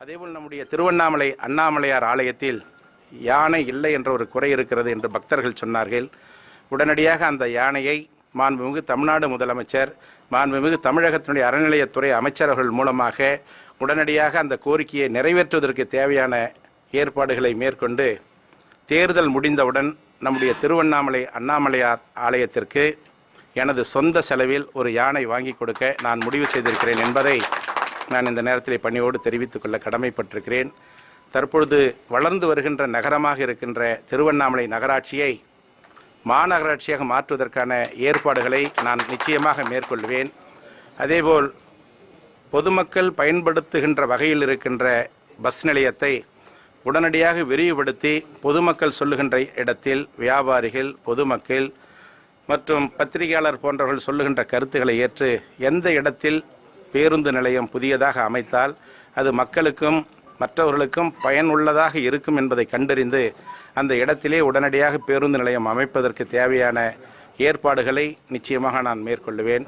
அதேபோல் நம்முடைய திருவண்ணாமலை அண்ணாமலையார் ஆலயத்தில் யானை இல்லை என்ற ஒரு குறை இருக்கிறது என்று பக்தர்கள் சொன்னார்கள். உடனடியாக அந்த யானையை மாண்புமிகு தமிழ்நாடு முதலமைச்சர் மாண்புமிகு தமிழகத்தினுடைய அறநிலையத்துறை அமைச்சர்கள் மூலமாக உடனடியாக அந்த கோரிக்கையை நிறைவேற்றுவதற்கு தேவையான ஏற்பாடுகளை மேற்கொண்டு தேர்தல் முடிந்தவுடன் நம்முடைய திருவண்ணாமலை அண்ணாமலையார் ஆலயத்திற்கு எனது சொந்த செலவில் ஒரு யானை வாங்கி கொடுக்க நான் முடிவு செய்திருக்கிறேன் என்பதை நான் இந்த நேரத்தில் பணியோடு தெரிவித்துக் கொள்ள கடமைப்பட்டிருக்கிறேன். தற்பொழுது வளர்ந்து வருகின்ற நகரமாக இருக்கின்ற திருவண்ணாமலை நகராட்சியை மாநகராட்சியாக மாற்றுவதற்கான ஏற்பாடுகளை நான் நிச்சயமாக மேற்கொள்வேன். அதேபோல் பொதுமக்கள் பயன்படுத்துகின்ற வகையில் இருக்கின்ற பஸ் நிலையத்தை உடனடியாக விரிவுபடுத்தி பொதுமக்கள் சொல்லுகின்ற இடத்தில் வியாபாரிகள் பொதுமக்கள் மற்றும் பத்திரிகையாளர் போன்றவர்கள் சொல்லுகின்ற கருத்துக்களை ஏற்று எந்த இடத்தில் பேருந்து நிலையம் புதியதாக அமைத்தால் அது மக்களுக்கும் மற்றவர்களுக்கும் பயனுள்ளதாக இருக்கும் என்பதை கண்டறிந்து அந்த இடத்திலே உடனடியாக பேருந்து நிலையம் அமைப்பதற்கு தேவையான ஏற்பாடுகளை நிச்சயமாக நான் மேற்கொள்ளுவேன்